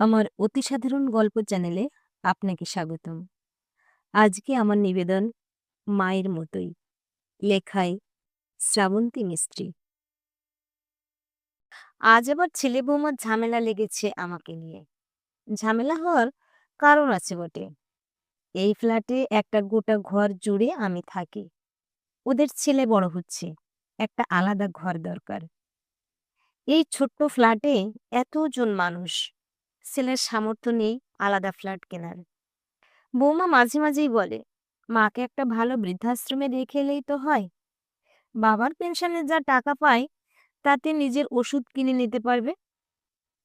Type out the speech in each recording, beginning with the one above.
আমার অতি সাধারণ গল্প চ্যানেলে আপনাকে স্বাগতম। আজকে আমার নিবেদন মায়ের মতোই, লেখায় শ্রাবন্তী মিস্ত্রি। আজ আবার ছেলে বৌমার ঝামেলা লেগেছে আমাকে নিয়ে। ঝামেলা হওয়ার কারণ আছে বটে। এই ফ্ল্যাটে একটা গোটা ঘর জুড়ে আমি থাকি। ওদের ছেলে বড় হচ্ছে, একটা আলাদা ঘর দরকার। এই ছোট্ট ফ্ল্যাটে এতজন মানুষ ছেলের সামর্থ্য নেই আলাদা ফ্ল্যাট কেনার। বৌমা মাঝে মাঝেই বলে, মাকে একটা ভালো বৃদ্ধাশ্রমে রেখে এলেই তো হয়। বাবার পেনশনে যা টাকা পায়, তাতে নিজের ওষুধ কিনে নিতে পারবে?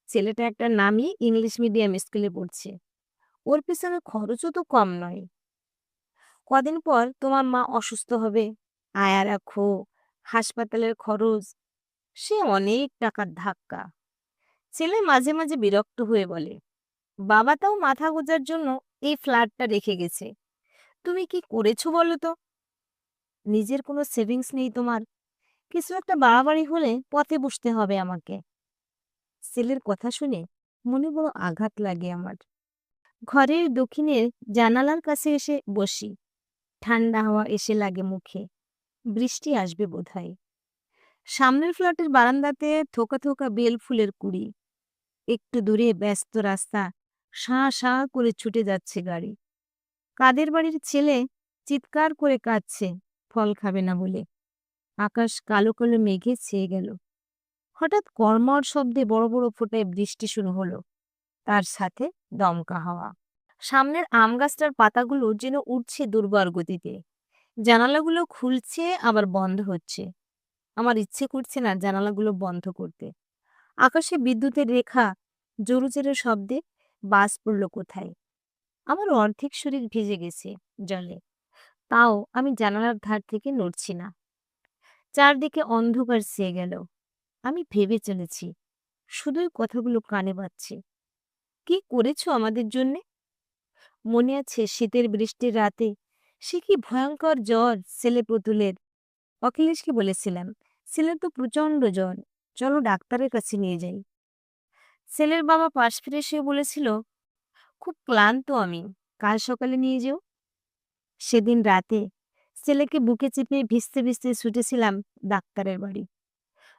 ছেলেটা একটা নামি ইংলিশ মিডিয়াম স্কুলে পড়ছে। ওর পিছনে খরচও তো কম নয়। কদিন পর তোমার মা অসুস্থ হবে, আয়া রাখো, হাসপাতালের খরচ, সে অনেক টাকার ধাক্কা। ছেলে মাঝে মাঝে বিরক্ত হয়ে বলে, বাবা তাও মাথা গোজার জন্য এই ফ্ল্যাটটা রেখে গেছে। তুমি কি করেছ বলো তো? নিজের কোনো সেভিংস নেই তোমার। কিছু একটা বাড়াবাড়ি হলে পথে বসতে হবে আমাকে। ছেলের কথা শুনে মনে বড় আঘাত লাগে আমার। ঘরের দক্ষিণের জানালার কাছে এসে বসি। ঠান্ডা হাওয়া এসে লাগে মুখে। বৃষ্টি আসবে বোধহয়। সামনের ফ্ল্যাটের বারান্দাতে থোকা থোকা বেল ফুলের কুড়ি। একটু দূরে ব্যস্ত রাস্তা সাঁ সাঁ করে ছুটে যাচ্ছে গাড়ি। কাদের বাড়ির ছেলে চিৎকার করে কাঁদছে, ফল খাবে না বলে। আকাশ কালো কালো মেঘে ছেয়ে গেল। হঠাৎ কর্মর শব্দে বড় বড় ফোঁটায় বৃষ্টি শুরু হলো। তার সাথে দমকা হাওয়া। সামনের আম গাছটার পাতাগুলো যেন উঠছে দুর্বার গতিতে। জানালাগুলো খুলছে, আবার বন্ধ হচ্ছে। আমার ইচ্ছে করছে না জানালাগুলো বন্ধ করতে। আকাশে বিদ্যুতের রেখা জোরুজের শব্দে বাস পড়ল কোথায়? আমার অর্ধেক শরীর ভিজে গেছে জলে। তাও আমি জানালার ধার থেকে নড়ছি না। চারদিকে অন্ধকার ছেয়ে গেল। আমি ভেবে চলেছি, শুধুই কথাগুলো কানে বাজছে। কি করেছ আমাদের জন্যে? মনে আছে শীতের বৃষ্টির রাতে সে কি ভয়ঙ্কর জ্বর ছেলে পুতুলের? অখিলেশকে বলেছিলাম ছেলের তো প্রচণ্ড জ্বর, চলো ডাক্তারের কাছে নিয়ে যাই। ছেলের বাবা পাশ ফিরে সে বলেছিল, খুব ক্লান্ত আমি, কাল সকালে নিয়ে যেও। সেদিন রাতে ছেলেকে বুকে চেপে ভিজতে ভিজতে ছুটেছিলাম ডাক্তারের বাড়ি।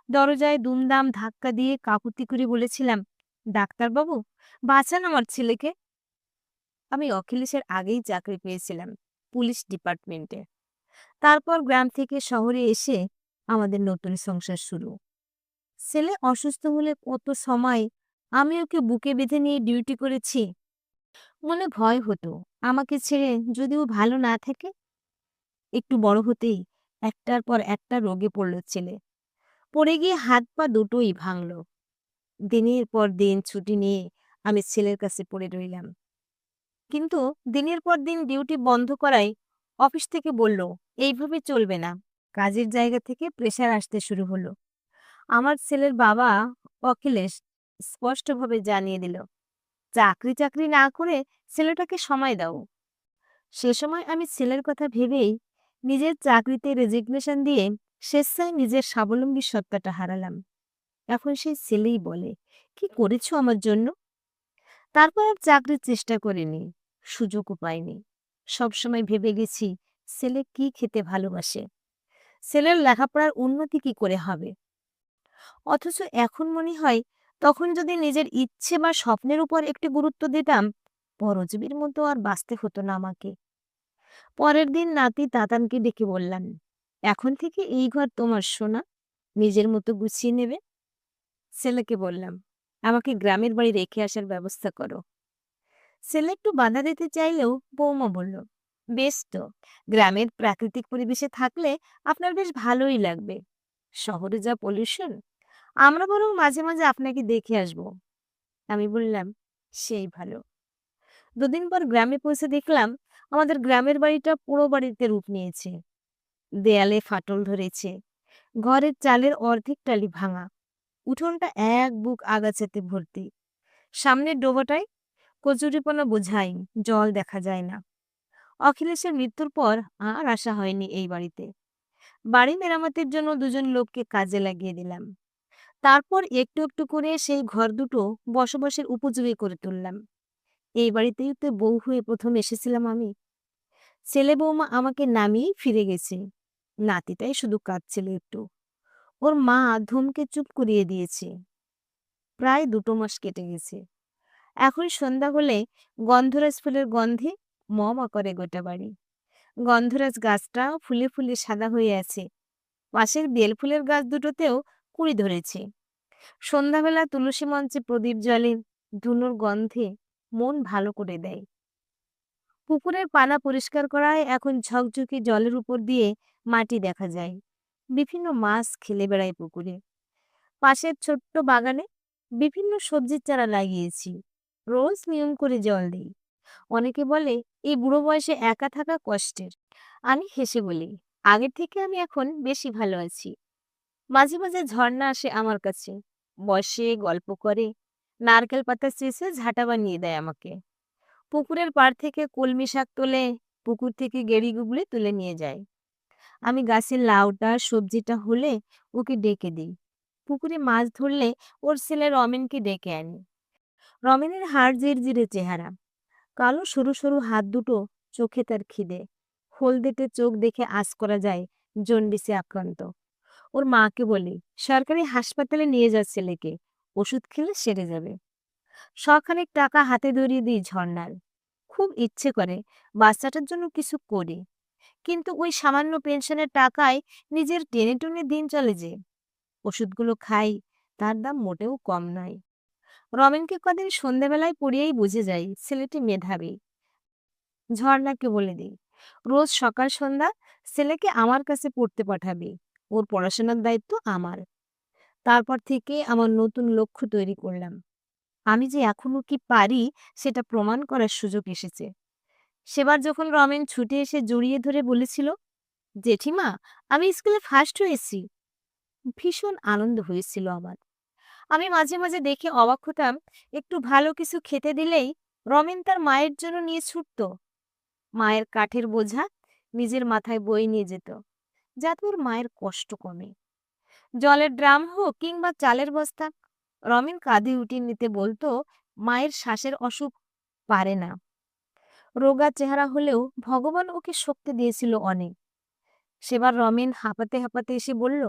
দরজায় দুমদাম ধাক্কা দিয়ে কাকুতি করে বলেছিলাম, ডাক্তারবাবু, বাঁচান আমার ছেলেকে। আমি অখিলেশের আগেই চাকরি পেয়েছিলাম পুলিশ ডিপার্টমেন্টে। তারপর গ্রাম থেকে শহরে এসে আমাদের নতুন সংসার শুরু। ছেলে অসুস্থ হলে কত সময় আমি ওকে বুকে বেঁধে নিয়ে ডিউটি করেছি। মনে ভয় হতো, আমাকে ছেড়ে যদি ও ভালো না থাকে? একটু বড় হতেই একটার পর একটা রোগে পড়ল ছেলে। পড়ে গিয়ে হাত পা দুটোই ভাঙল। দিনের পর দিন ছুটি নিয়ে আমি ছেলের কাছে পড়ে রইলাম। কিন্তু দিনের পর দিন ডিউটি বন্ধ করায় অফিস থেকে বলল, এইভাবে চলবে না। কাজের জায়গা থেকে প্রেশার আসতে শুরু হলো। আমার ছেলের বাবা অখিলেশ স্পষ্টভাবে জানিয়ে দিল চাকরি চাকরি না করে ছেলেটাকে সময় দাও। সে সময় আমি ছেলের কথা ভেবেই নিজের চাকরিতে রেজিগনেশন দিয়ে স্বেচ্ছায় নিজের স্বাবলম্বী সত্তাটা হারালাম। এখন সেই ছেলেই বলে, কি করেছ আমার জন্য? তারপর আর চাকরির চেষ্টা করিনি, সুযোগও পাইনি। সবসময় ভেবে গেছি, ছেলে কি খেতে ভালোবাসে? ছেলের লেখাপড়ার উন্নতি কি করে হবে? অথচ এখন মনে হয় তখন যদি নিজের ইচ্ছে বা স্বপ্নের উপর একটি গুরুত্ব দিতাম, পরজীবীর মতো আর বাঁচতে হতো না আমাকে। পরের দিন নাতি তাতানকে ডেকে বললাম, এখন থেকে এই ঘর তোমার, সোনা। নিজের মতো গুছিয়ে নেবে? ছেলেকে বললাম, আমাকে গ্রামের বাড়ি রেখে আসার ব্যবস্থা করো। ছেলে একটু বাধা দিতে চাইলেও বৌমা বলল, বেশ তো, গ্রামের প্রাকৃতিক পরিবেশে থাকলে আপনার বেশ ভালোই লাগবে। শহরে যা পলিউশন আমরা বরং মাঝে মাঝে আপনাকে দেখে আসব। আমি বললাম, সেই ভালো। দুদিন পর গ্রামে পৌঁছে দেখলাম, আমাদের গ্রামের বাড়িটা পুরো বাড়িতে রূপ নিয়েছে। দেয়ালে ফাটল ধরেছে, ঘরের চালের অর্ধেক টালি ভাঙা, উঠোনটা এক বুক আগাছাতে ভর্তি। সামনের ডোবাটায় কচুরিপনা বোঝাই, জল দেখা যায় না। অখিলেশের মৃত্যুর পর আর আসা হয়নি এই বাড়িতে। বাড়ি মেরামতের জন্য দুজন লোককে কাজে লাগিয়ে দিলাম। তারপর একটু একটু করে সেই ঘর দুটো বসবাসের উপযোগী করে তুললাম। এই বাড়িতেই তো বউ হয়ে প্রথম এসেছিলাম আমি। ছেলে বৌমা আমাকে নামিয়েই ফিরে গেছে। নাতিটাই শুধু কাঁদছিল একটু। ওর মা ধুমকে চুপ করিয়ে দিয়েছে। প্রায় দুটো মাস কেটে গেছে। এখন সন্ধ্যা হলে গন্ধরাজ ফুলের গন্ধে মমা করে গোটা বাড়ি। গন্ধরাজ গাছটা ফুলে ফুলে সাদা হয়ে আছে। পাশের বেল ফুলের গাছ দুটোতেও কুড়ি ধরেছে। সন্ধ্যাবেলা তুলসী মঞ্চে প্রদীপ জলে ধুনুর গন্ধে মন ভালো করে দেয়। পুকুরের পানা পরিষ্কার করায় এখন ঝকঝকে জলের উপর দিয়ে মাটি দেখা যায়। বিভিন্ন মাছ খেলে বেড়ায় পুকুরে। পাশের ছোট্ট বাগানে বিভিন্ন সবজির চারা লাগিয়েছি। রোজ নিয়ম করে জল দিই। অনেকে বলে, এই বুড়ো বয়সে একা থাকা কষ্টের। আমি হেসে বলি, আগের থেকে আমি এখন বেশি ভালো আছি। মাঝে মাঝে ঝর্ণা আসে আমার কাছে। বসে, গল্প করে, নারকেল পাতা চেঁচে ঝাঁটা বানিয়ে দেয় আমাকে। পুকুরের পাড় থেকে কলমি শাক তোলে, পুকুর থেকে গেড়ি গুগলি তুলে নিয়ে যায়। আমি গাছের লাউটা, সবজিটা হলে ওকে ডেকে দিই। পুকুরে মাছ ধরলে ওর ছেলে রমেনকে ডেকে আনি। রমেনের হাড় জিরজিরে চেহারা। কালো, সরু সরু হাত দুটো চোখে তার খিদে। হলদেটে চোখ দেখে আশ করা যায় জন্ডিসে আক্রান্ত। ওর মাকে বলি, সরকারি হাসপাতালে নিয়ে যা ছেলেকে, ওষুধ খেলে সেরে যাবে। শখানেক টাকা হাতে ধরিয়ে দিই ঝর্ণার। খুব ইচ্ছে করে, বাচ্চাটার জন্য কিছু করি। কিন্তু ওই সামান্য পেনশনের টাকায় নিজের টেনে টুনে দিন চলে যে। ওষুধগুলো খাই, তার দাম মোটেও কম নয়। রমেনকে কদিন সন্ধেবেলায় পড়িয়েই বুঝে যাই, ছেলেটি মেধাবী। ঝর্ণাকে বলে দিই, রোজ সকাল সন্ধ্যা ছেলেকে আমার কাছে পড়তে পাঠাবে। ওর পড়াশোনার দায়িত্ব আমার। তারপর থেকে আমার নতুন লক্ষ্য তৈরি করলাম। আমি যে এখনও কি পারি সেটা প্রমাণ করার সুযোগ এসেছে। সেবার যখন রমেন ছুটে এসে জড়িয়ে ধরে বলেছিল, জেঠিমা, আমি স্কুলে ফার্স্ট হয়েছি। ভীষণ আনন্দ হয়েছিল আমার। আমি মাঝে মাঝে দেখে অবাক হতাম, একটু ভালো কিছু খেতে দিলেই রমেন তার মায়ের জন্য নিয়ে ছুটত। মায়ের কাঠের বোঝা নিজের মাথায় বই নিয়ে যেত। যাতে ওর মায়ের কষ্ট কমে। জলের ড্রাম হোক কিংবা চালের বস্তা, রমেন কাঁধে উঠিয়ে নিতে বলতো, মায়ের শ্বাসের অসুখ পারে না। রোগা চেহারা হলেও ভগবান ওকে শক্তি দিয়েছিল অনেক। সেবার রমেন হাঁপাতে হাঁপাতে এসে বলল,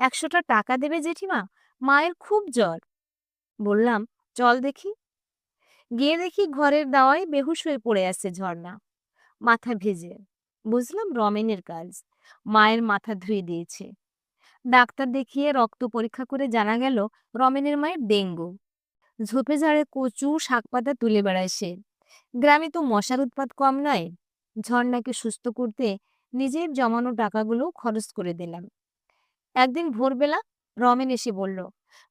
একশোটা টাকা দেবে জেঠিমা, মায়ের খুব জ্বর। বললাম, চল দেখি। গিয়ে দেখি ঘরের দাওয়ায় বেহুশ হয়ে পড়ে আছে ঝর্ণা, মাথা ভেজে। বুঝলাম রমেনের কাজ। মায়ের মাথা ধুয়ে দিয়েছে। ডাক্তার দেখিয়ে রক্ত পরীক্ষা করে জানা গেল, রমেনের মায়ের ডেঙ্গু। ঝোপে ঝাড়ে কচু, শাকপাতা তুলে বেড়ায় সে। গ্রামে তো মশার উৎপাত কম নয়। ঝর্ণাকে সুস্থ করতে নিজের জমানো টাকাগুলো খরচ করে দিলাম। একদিন ভোরবেলা রমেন এসে বলল,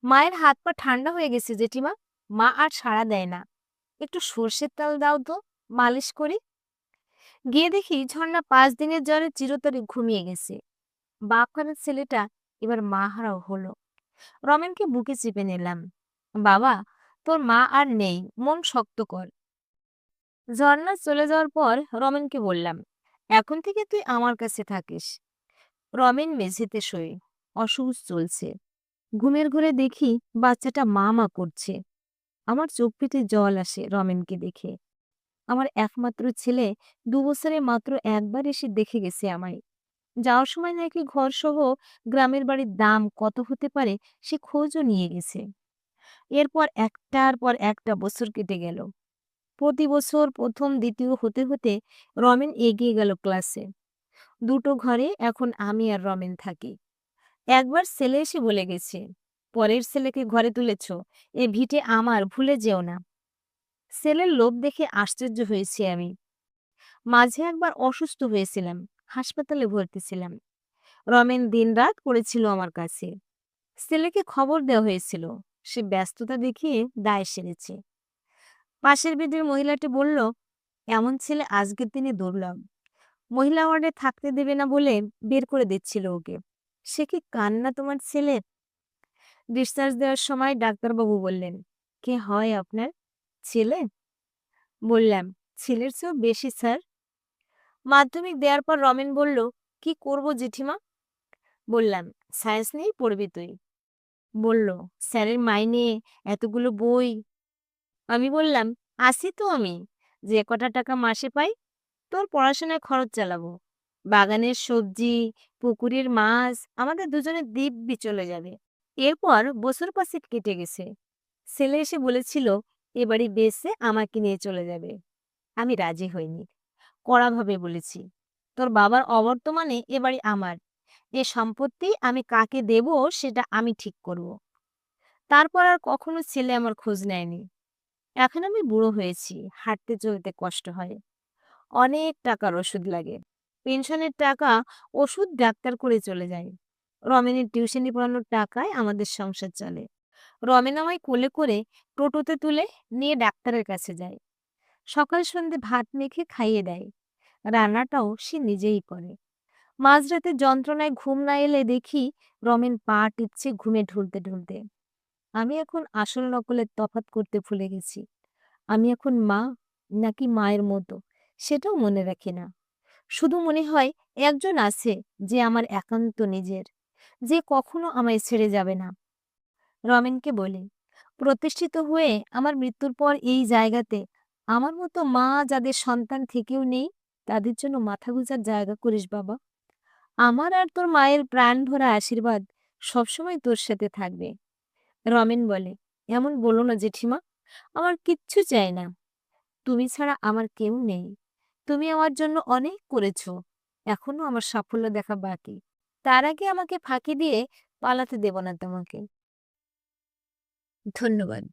মায়ের হাত পা ঠান্ডা হয়ে গেছে জেঠিমা। মা আর সাড়া দেয় না। একটু সর্ষের তেল দাও তো, মালিশ করি। গিয়ে দেখি ঝর্ণা পাঁচ দিনের জ্বরে চিরতরে ঘুমিয়ে গেছে। বাপখানের ছেলেটা এবার মা হারাও হলো। রমেনকে বুকে চেপে নিলাম, বাবা, তোর মা আর নেই, মন শক্ত কর। ঝর্ণা চলে যাওয়ার পর রমেনকে বললাম, এখন থেকে তুই আমার কাছে থাকিস। রমেন মেঝেতে শোয়ে, অসুখ চলছে। ঘুমের ঘরে দেখি বাচ্চাটা মা মা করছে। আমার চোখ পেটে জল আসে রমেনকে দেখে। আমার একমাত্র ছেলে দু বছরে মাত্র একবার এসে দেখে গেছে আমায়। যাওয়ার সময় নাকি ঘর সহ গ্রামের বাড়ির দাম কত হতে পারে সে খোঁজও নিয়ে গেছে। এরপর একটার পর একটা বছর কেটে গেল। প্রতি বছর প্রথম, দ্বিতীয় হতে হতে রমেন এগিয়ে গেল ক্লাসে। দুটো ঘরে এখন আমি আর রমেন থাকি। একবার ছেলে এসে বলে গেছে, পরের ছেলেকে ঘরে তুলেছ, এ ভিটে আমার ভুলে যেও না। ছেলের লোভ দেখে আশ্চর্য হয়েছি আমি। মাঝে একবার অসুস্থ হয়েছিলাম, হাসপাতালে ভর্তি ছিলাম। রমেন দিনরাত পড়েছিল আমার কাছে। ছেলেকে খবর দেওয়া হয়েছিল, সে ব্যস্ততা দেখিয়ে দায় সেরেছে। পাশের বেডের মহিলাটি বলল, এমন ছেলে আজকের দিনে দুর্লভ। মহিলা ওয়ার্ডে থাকতে দেবে না বলে বের করে দিচ্ছিল ওকে। সে কি কান্না তোমার ছেলের ডিসচার্জ দেওয়ার সময় ডাক্তারবাবু বললেন, কে হয় আপনার? ছেলে বললাম, ছেলের চেয়েও বেশি, স্যার। মাধ্যমিক দেওয়ার পর রমেন বলল, কি করব, জেঠিমা? বললাম, সায়েন্স নিয়েই পড়বি তুই। বলল, স্যারের মাইনে, এতগুলো বই। আমি বললাম আসি তো আমি, যে কটা টাকা মাসে পাই, তোর পড়াশোনায় খরচ চালাবো। বাগানের সবজি, পুকুরের মাছ, আমাদের দুজনের দিব্যি চলে যাবে। এরপর বছর পাঁচেক কেটে গেছে। ছেলে এসে বলেছিল এ বাড়ি বেসে আমাকে নিয়ে চলে যাবে। আমি রাজি হইনি। কড়াভাবে বলেছি, তোর বাবার অবর্তমানে এ বাড়ি আমার। এ সম্পত্তি আমি কাকে দেব সেটা আমি ঠিক করব। তারপর আর কখনো ছেলে আমার খোঁজ নেয়নি। এখন আমি বুড়ো হয়েছি, হাঁটতে চলতে কষ্ট হয়। অনেক টাকার ওষুধ লাগে। পেনশনের টাকা ওষুধ ডাক্তার করে চলে যায়। রমেনের টিউশনি পড়ানোর টাকায় আমাদের সংসার চলে। রমেন আমায় কোলে করে টোটোতে তুলে নিয়ে ডাক্তারের কাছে যায়। সকাল সন্ধে ভাত মেখে খাইয়ে দেয়। রান্নাটাও সে নিজেই করে। মাঝরাতে যন্ত্রণায় ঘুম না এলে দেখি রমেন পা টিপছে ঘুমে ঢুলতে ঢুলতে। আমি এখন আসল নকলের তফাৎ করতে ভুলে গেছি। আমি এখন মা নাকি মায়ের মতো, সেটাও মনে রাখি না। শুধু মনে হয় একজন আছে যে আমার একান্ত নিজের, যে কখনো আমায় ছেড়ে যাবে না। রমেনকে বলি, প্রতিষ্ঠিত হয়ে আমার মৃত্যুর পর এই জায়গাতে আমার মতো মা যাদের সন্তান থেকেও নেই, তাদের জন্য মাথা গুঁজার জায়গা করিস বাবা। আমার আর তোর মায়ের প্রাণ ভরা আশীর্বাদ সবসময় তোর সাথে থাকবে। রমেন বলে, এমন বলো না জেঠিমা, আমার কিচ্ছু চাই না। তুমি ছাড়া আমার কেউ নেই। তুমি আমার জন্য অনেক করেছ, এখনও আমার সাফল্য দেখা বাকি। তার আগে আমাকে ফাঁকি দিয়ে পালাতে দেব না তোমাকে। ধন্যবাদ।